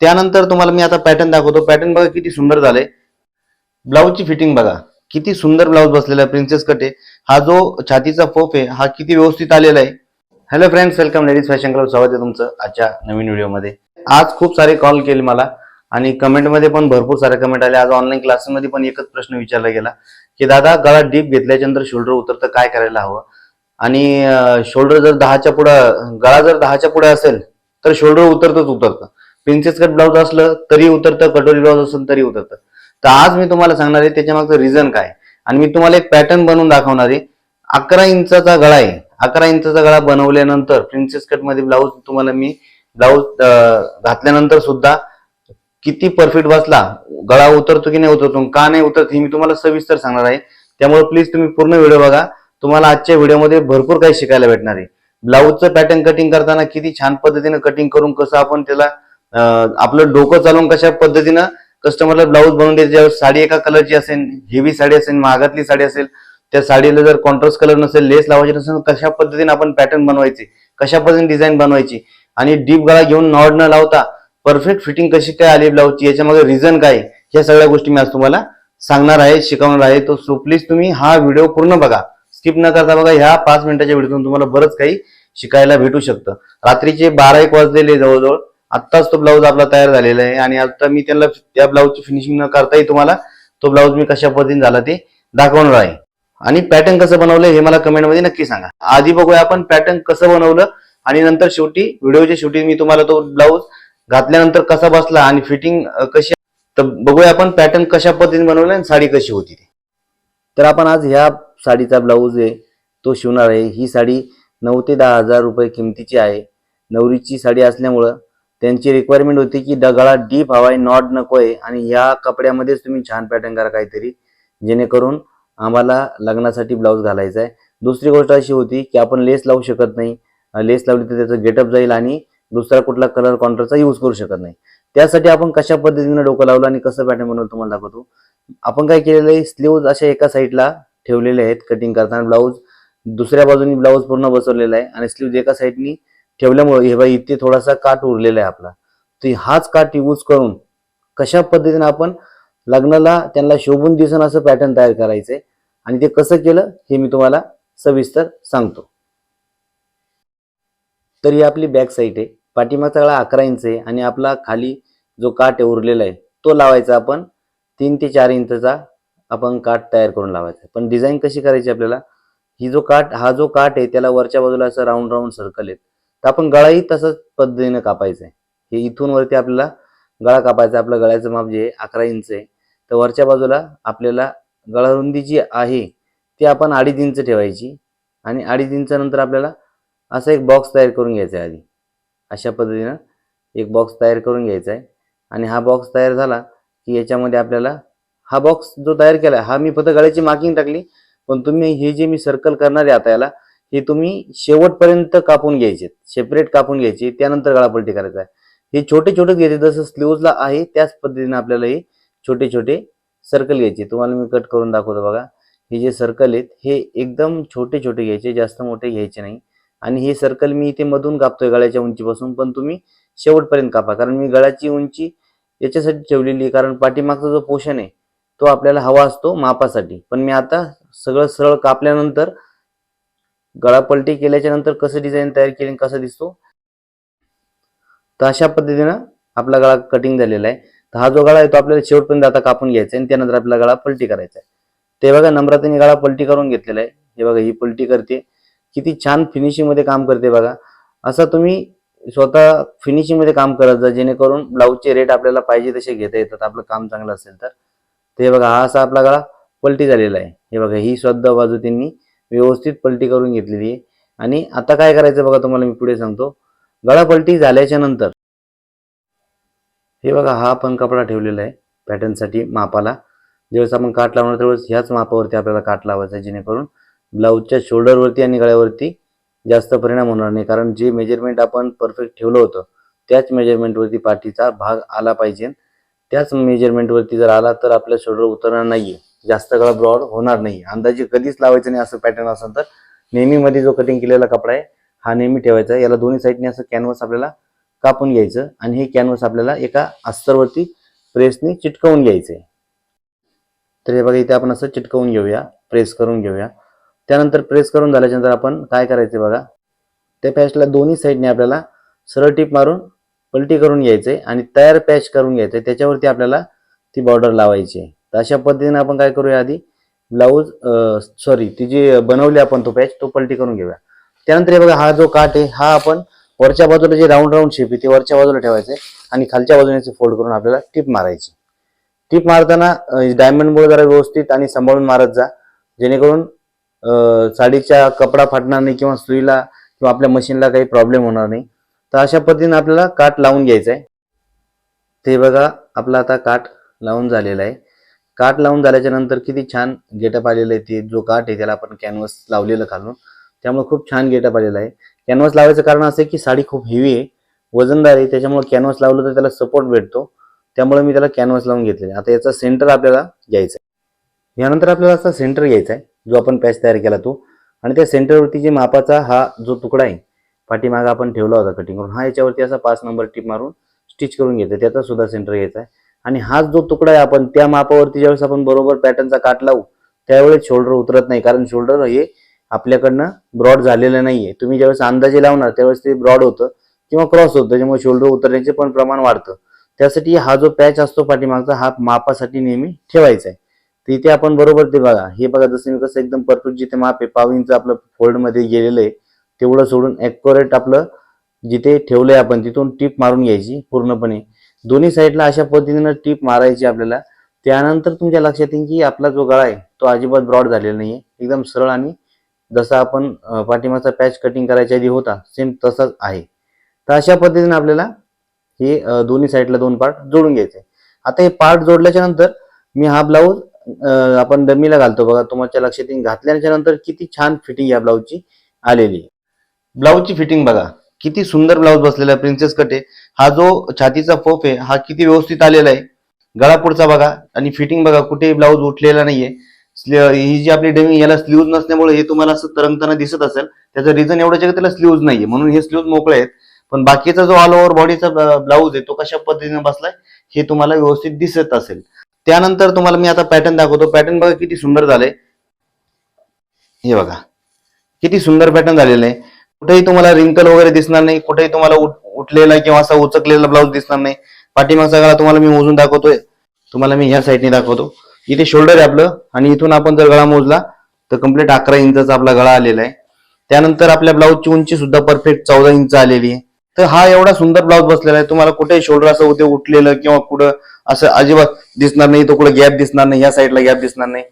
त्यानंतर तुम्हाला मी आता पॅटर्न दाखवतो. पॅटर्न बघा किती सुंदर झाले ब्लाऊजची फिटिंग बघा. किती सुंदर ब्लाऊज बसलेला आहे प्रिन्सेस कटे हा जो छातीचा फोफ आहे हा किती व्यवस्थित आलेला आहे. Hello friends welcome ladies fashion club स्वागत आहे तुमचं आजच्या नवीन व्हिडिओमध्ये आज खूप सारे कॉल केले मला आणि कमेंटमध्ये पण भरपूर सारे कमेंट आले. आज ऑनलाईन क्लासेसमध्ये पण एकच प्रश्न विचारला गेला की दादा गळा डीप घेतल्याच्यानंतर शोल्डर उतरतं काय करायला हवं? आणि शोल्डर जर दहाच्या पुढं गळा जर दहाच्या पुढे असेल तर शोल्डर उतरतच उतरतं. प्रिन्सेस कट ब्लाऊज असलं तरी उतरतं कटोरी ब्लाऊज असेल तरी उतरतं. तर आज मी तुम्हाला सांगणार आहे त्याच्यामागचं रिझन काय? आणि मी तुम्हाला एक पॅटर्न बनवून दाखवणार आहे. अकरा इंचाचा गळा आहे. अकरा इंचाचा गळा बनवल्यानंतर प्रिन्सेस कटमध्ये ब्लाऊज तुम्हाला मी ब्लाऊज घातल्यानंतर सुद्धा किती परफेक्ट बसला गळा उतरतो की नाही उतरतो का नाही उतरत हे मी तुम्हाला सविस्तर सांगणार आहे. त्यामुळे प्लीज तुम्ही पूर्ण व्हिडिओ बघा. तुम्हाला आजच्या व्हिडिओमध्ये भरपूर काही शिकायला भेटणार आहे. ब्लाऊजचं पॅटर्न कटिंग करताना किती छान पद्धतीने कटिंग करून कसं आपण त्याला आपलं डोकं चालवून कशा पद्धतीनं कस्टमरला ब्लाऊज बनवून द्यायचे ज्यावेळेस साडी एका कलरची असेल हेवी साडी असेल महागातली साडी असेल त्या साडीला जर कॉन्ट्रास्ट कलर नसेल लेस लावायची नसेल कशा पद्धतीने आपण पॅटर्न बनवायचे? कशा पद्धतीने डिझाईन बनवायची? आणि डीप गळा घेऊन नॉड न लावता परफेक्ट फिटिंग कशी काय आली ब्लाऊजची याच्यामध्ये रिझन काय ह्या सगळ्या गोष्टी मी आज तुम्हाला सांगणार आहे शिकवणार आहे. तो सो प्लीज तुम्ही हा व्हिडिओ पूर्ण बघा. स्किप न करता बघा ह्या पाच मिनिटाच्या व्हिडिओतून तुम्हाला बरंच काही शिकायला भेटू शकतं. रात्रीचे बारा एक वाजलेले जवळजवळ. आत्ताच तो ब्लाऊज आपला तयार झालेला आहे आणि आता मी त्यांना त्या ब्लाऊजची फिनिशिंग न करताही तुम्हाला तो ब्लाऊज मी कशा पद्धतीने झाला ते दाखवणार आहे. आणि पॅटर्न कसं बनवलं हे मला कमेंटमध्ये नक्की सांगा. आधी बघूया आपण पॅटर्न कसं बनवलं आणि नंतर शेवटी व्हिडिओच्या शेवटी मी तुम्हाला तो ब्लाऊज घातल्यानंतर कसा बसला आणि फिटिंग कशी तर बघूया आपण पॅटर्न कशा पद्धतीने बनवलं आणि साडी कशी होती ती. तर आपण आज ह्या साडीचा ब्लाऊज आहे तो शिवणार आहे. ही साडी नऊ ते दहा हजार रुपये किमतीची आहे. नवरीची साडी असल्यामुळं त्यांची रिक्वायरमेंट होती की दगळा डीप हवाय नॉट नको आहे आणि ह्या कपड्यामध्येच तुम्ही छान पॅटर्न करा काहीतरी जेणेकरून आम्हाला लग्नासाठी ब्लाऊज घालायचा आहे. दुसरी गोष्ट अशी होती की आपण लेस लावू शकत नाही. लेस लावली तर त्याचं गेटअप जाईल आणि दुसरा कुठला कलर कॉन्ट्रास्टचा यूज करू शकत नाही. त्यासाठी आपण कशा पद्धतीने डोकं लावलं आणि कसं पॅटर्न बनवलं तुम्हाला दाखवतो. आपण काय केलेलं आहे स्लीव्ज अशा एका साईडला ठेवलेले आहेत कटिंग करताना ब्लाऊज दुसऱ्या बाजूनी ब्लाऊज पूर्ण बसवलेला आहे आणि स्लीव्ज एका साईडनी ठेवल्यामुळे हे बाई इथे थोडासा काट उरलेला आहे आपला. तर हाच काट यूज करून कशा पद्धतीने आपण लग्नाला त्यांना शोभून दिसन असं पॅटर्न तयार करायचंय आणि ते कसं केलं हे मी तुम्हाला सविस्तर सांगतो. तर ही आपली बॅक साईड आहे. पाठीमागचा गळा अकरा इंच आहे आणि आपला खाली जो काट आहे उरलेला आहे तो लावायचा आपण तीन ते चार इंचचा आपण काट तयार करून लावायचा पण डिझाईन कशी करायची आपल्याला? ही जो काट हा जो काट आहे त्याला वरच्या बाजूला असं राऊंड राऊंड सर्कल आहेत. तर आपण गळाही तसंच पद्धतीने कापायचा आहे. हे इथून वरती आपल्याला गळा कापायचा आपलं गळ्याचं माप जे आहे अकरा इंच आहे. तर वरच्या बाजूला आपल्याला गळारुंदी जी आहे ती आपण अडीच इंच ठेवायची आणि अडीच इंच नंतर आपल्याला असा एक बॉक्स तयार करून घ्यायचा आहे आधी. अशा पद्धतीनं एक बॉक्स तयार करून घ्यायचा आहे. आणि हा बॉक्स तयार झाला की याच्यामध्ये आपल्याला हा बॉक्स जो तयार केला हा मी फक्त गळ्याची मार्किंग टाकली पण तुम्ही हे जे मी सर्कल करणार आहे आता याला हे तुम्ही शेवटपर्यंत कापून घ्यायचे सेपरेट कापून घ्यायचे त्यानंतर गळापलटी करायचा आहे. हे छोटे छोटे घ्यायचे जसं स्लीव्हजला आहे त्याच पद्धतीने आपल्याला हे छोटे छोटे सर्कल घ्यायचे. तुम्हाला मी कट करून दाखवतो बघा. हे जे सर्कल आहेत हे एकदम छोटे छोटे घ्यायचे जास्त मोठे घ्यायचे नाही. आणि हे सर्कल मी इथे मधून कापतोय गळ्याच्या उंचीपासून पण तुम्ही शेवटपर्यंत कापा. कारण मी गळ्याची उंची याच्यासाठी ठेवलेली आहे कारण पाठीमागचा जो पोषण आहे तो आपल्याला हवा असतो मापासाठी. पण मी आता सगळं सरळ कापल्यानंतर गळापलटी केल्याच्यानंतर कसं डिझाईन तयार केली आणि दिसतो? तर अशा पद्धतीनं आपला गळा कटिंग झालेला आहे. तर हा जो गळा आहे तो आपल्याला शेवटपर्यंत आता कापून घ्यायचा आहे आणि त्यानंतर आपला गळा पलटी करायचा आहे. ते बघा नम्रतेने गळा पलटी करून घेतलेला आहे. हे बघा ही पलटी करते. किती छान फिनिशिंगमध्ये काम करते बघा. असं तुम्ही स्वतः फिनिशिंगमध्ये काम करत जा जेणेकरून ब्लाऊजचे रेट आपल्याला पाहिजे तसे घेता येतात. आपलं काम चांगलं असेल तर. ते बघा हा असा आपला गळा पलटी झालेला आहे. हे बघा ही सुद्धा बाजू त्यांनी व्यवस्थित पलटी करून घेतलेली आहे. आणि आता काय करायचं बघा तुम्हाला मी पुढे सांगतो. गळा पलटी झाल्याच्यानंतर हे बघा हा आपण कपडा ठेवलेला आहे पॅटर्नसाठी मापाला. ज्यावेळेस आपण काट लावणार त्यावेळेस ह्याच मापावरती आपल्याला काट लावायचा आहे जेणेकरून ब्लाऊजच्या शोल्डरवरती आणि गळ्यावरती जास्त परिणाम होणार नाही. कारण जे मेजरमेंट आपण परफेक्ट ठेवलं होतं त्याच मेजरमेंटवरती पाठीचा भाग आला पाहिजे. त्याच मेजरमेंटवरती जर आला तर आपल्या शोल्डर उतरणार नाहीये. जास्त काळ ब्रॉड होणार नाही. अंदाजे कधीच लावायचं नाही असं पॅटर्न असेल तर नेहमीमध्ये जो कटिंग केलेला कपडा आहे हा नेहमी ठेवायचा याला दोन्ही साईडने असं कॅनव्हस आपल्याला कापून घ्यायचं आणि हे कॅनव्हस आपल्याला एका अस्तरवरती प्रेसने चिटकवून घ्यायचंय तर हे बघा इथे आपण असं चिटकवून घेऊया प्रेस करून घेऊया. त्यानंतर प्रेस करून झाल्याच्यानंतर आपण काय करायचं बघा? त्या पॅचला दोन्ही साईडने आपल्याला सरळ टीप मारून पलटी करून घ्यायचंय आणि तयार पॅच करून घ्यायचंय त्याच्यावरती आपल्याला ती बॉर्डर लावायची आहे. तर अशा पद्धतीने आपण काय करूया आधी? ब्लाऊज सॉरी ती जी बनवली आपण तो पॅच तो पलटी करून घेऊया. त्यानंतर हे बघा हा जो काट आहे हा आपण वरच्या बाजूला जे राऊंड राऊंड शेप आहे ते वरच्या बाजूला ठेवायचे आणि खालच्या बाजूने फोल्ड करून आपल्याला टिप मारायची. टिप मारताना डायमंड बोर्ड जरा व्यवस्थित आणि सांभाळून मारत जा. जेणेकरून साडीचा कपडा फाटणार नाही किंवा सुईला किंवा आपल्या मशीनला काही प्रॉब्लेम होणार नाही. तर अशा पद्धतीने आपल्याला काट लावून घ्यायचा आहे ते बघा आपला आता काट लावून झालेला आहे. काट लावून झाल्याच्यानंतर किती छान गेटअप आलेलं आहे ते जो काट आहे त्याला आपण कॅनव्हास लावलेलं घालून. त्यामुळे खूप छान गेटअप आलेला आहे. कॅनव्हास लावायचं कारण असं आहे की साडी खूप हेवी आहे वजनदार आहे त्याच्यामुळे कॅनव्हास लावलं तर त्याला सपोर्ट भेटतो. त्यामुळे मी त्याला कॅनव्हास लावून घेतले आता याचा सेंटर आपल्याला घ्यायचा आहे. यानंतर आपल्याला असा सेंटर घ्यायचा आहे जो आपण पॅच तयार केला तो. आणि त्या सेंटरवरती जे मापाचा हा जो तुकडा आहे पाठीमागा आपण ठेवला होता कटिंग करून हा याच्यावरती असा पाच नंबर टिप मारून स्टिच करून घ्यायचा आहे. त्याचा सुद्धा सेंटर घ्यायचा आहे. आणि हाच जो तुकडा आहे आपण त्या मापावरती ज्यावेळेस आपण बरोबर पॅटर्नचा काट लावू त्यावेळेस शोल्डर उतरत नाही. कारण शोल्डर हे आपल्याकडनं ब्रॉड झालेलं नाहीये. तुम्ही ज्यावेळेस अंदाजे लावणार त्यावेळेस ते ब्रॉड होतं किंवा क्रॉस होतं त्याच्यामुळे शोल्डर उतरण्याचे पण प्रमाण वाढतं. त्यासाठी हा जो पॅच असतो पाठीमागचा हा मापासाठी नेहमी ठेवायचा आहे. तर इथे आपण बरोबर ते बघा. हे बघा जसं मी कसं एकदम परफेक्ट जिथे माप आहे पाव इंच आपलं फोल्डमध्ये गेलेलं आहे तेवढं सोडून ॲक्युरेट आपलं जिथे ठेवलंय आपण तिथून टीप मारून घ्यायची पूर्णपणे. दोन्ही साईडला अशा पद्धतीनं टीप मारायची आपल्याला. त्यानंतर तुमच्या लक्षात येईल की आपला जो गळा आहे तो अजिबात ब्रॉड झालेला नाहीये. एकदम सरळ आणि जसा आपण पाठिंबाचा पॅच कटिंग करायच्या आधी होता सेम तसाच आहे. तर अशा पद्धतीने आपल्याला हे दोन्ही साईडला दोन पार्ट जोडून घ्यायचे. आता हे पार्ट जोडल्याच्या नंतर मी हा ब्लाऊज आपण डमीला घालतो बघा. तुमच्या लक्षात येईल घातल्याच्या नंतर किती छान फिटिंग या ब्लाऊजची आलेली आहे. ब्लाऊजची फिटिंग बघा. किती सुंदर ब्लाऊज बसलेला आहे प्रिन्सेस कट आहे. हा जो छातीचा फोफ आहे हा किती व्यवस्थित आलेला आहे. गळा पुढचा बघा आणि फिटिंग बघा कुठेही ब्लाऊज उठलेला नाहीये. ही जी आपली डेमिंग याला स्लीव्ज नसल्यामुळे हे तुम्हाला असं तरंगताना दिसत असेल. त्याचं रिझन एवढंच आहे की त्याला स्लीव्ज नाहीये. म्हणून हे स्लीव्ज मोकळे आहेत. पण बाकीचा जो ऑल ओव्हर बॉडीचा ब्लाऊज आहे तो कशा पद्धतीने बसलाय हे तुम्हाला व्यवस्थित दिसत असेल. त्यानंतर तुम्हाला मी आता पॅटर्न दाखवतो. पॅटर्न बघा किती सुंदर झालंय. हे बघा. किती सुंदर पॅटर्न झालेलं आहे. कुठेही तुम्हाला रिंकल वगैरे दिसणार नाही कुठेही तुम्हाला उठलेला किंवा असा उचकलेला ब्लाऊज दिसणार नाही. पाठीमागचा गळा तुम्हाला मी मोजून दाखवतोय. तुम्हाला मी ह्या साईडने दाखवतो. इथे शोल्डर आहे आपलं आणि इथून आपण जर गळा मोजला तर कंप्लीट अकरा इंचाचा आपला गळा आलेला आहे. त्यानंतर आपल्या ब्लाऊजची उंची सुद्धा परफेक्ट चौदा इंच आलेली आहे. तर हा एवढा सुंदर ब्लाऊज बसलेला आहे. तुम्हाला कुठेही शोल्डर असं उद्या उठलेलं किंवा कुठं असं अजिबात दिसणार नाही तो कुठं गॅप दिसणार नाही या साईडला गॅप दिसणार नाही.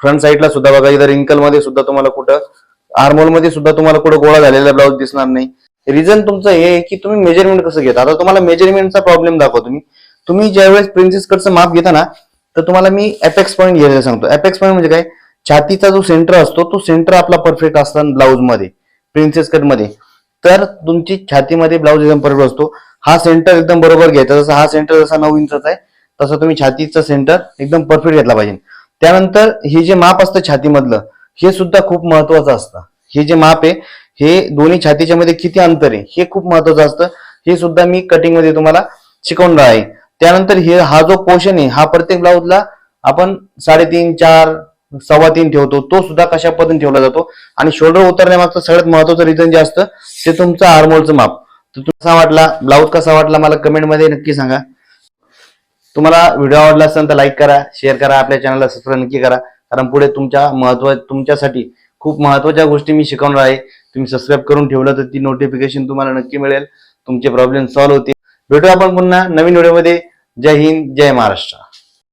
फ्रंट साईडला सुद्धा बघा इथं रिंकलमध्ये सुद्धा तुम्हाला कुठं आर्मोलमध्ये सुद्धा तुम्हाला कुठं गोळा झालेला ब्लाऊज दिसणार नाही. रिझन तुमचं हे आहे की तुम्ही मेजरमेंट कसं घेता? आता तुम्हाला मेजरमेंटचा प्रॉब्लेम दाखवतो मी तुम्ही. ज्यावेळेस प्रिन्सेस कटचं माप घेता ना तर तुम्हाला मी एपेक्स पॉईंट घ्यायला सांगतो. एपेक्स पॉईंट म्हणजे काय? छातीचा जो सेंटर असतो तो सेंटर आपला परफेक्ट असतो ब्लाऊजमध्ये प्रिन्सेस कटमध्ये. तर तुमची छातीमध्ये ब्लाऊज एकदम परफेक्ट असतो. हा सेंटर एकदम बरोबर घ्यायचा. जसा हा सेंटर जसा नऊ इंचाचा आहे तसा तुम्ही छातीचा सेंटर एकदम परफेक्ट घेतला पाहिजे. त्यानंतर हे जे माप असतं छातीमधलं हे सुद्धा खूप महत्वाचं असतं. हे जे माप आहे हे दोन्ही छातीच्या मध्ये किती अंतर आहे हे खूप महत्वाचं असतं. हे सुद्धा मी कटिंगमध्ये तुम्हाला शिकवणार आहे. त्यानंतर हे हा जो पोर्शन आहे हा प्रत्येक ब्लाऊजला आपण साडेतीन चार सव्वा तीन ठेवतो. तो सुद्धा कशा पद्धतीने ठेवला जातो? आणि शोल्डर उतरण्यामागचं सगळ्यात महत्वाचं रिझन जे असतं ते तुमचं आर्मोलचं माप. तर कसा वाटला? ब्लाऊज कसा वाटला? मला कमेंटमध्ये नक्की सांगा. तुम्हाला व्हिडिओ आवडला असेल तर लाईक करा शेअर करा आपल्या चॅनलला सबस्क्राईब नक्की करा. कारण पुढे तुमच्या महत्त्व तुमच्यासाठी खूप महत्त्वाच्या गोष्टी मी शिकवणार आहे. तुम्ही सबस्क्राईब करून ठेवलं तर ती नोटिफिकेशन तुम्हाला नक्की मिळेल. तुमचे प्रॉब्लेम सॉल्व्ह होतील. भेटू आपण पुन्हा नवीन व्हिडिओमध्ये जय हिंद जय महाराष्ट्र.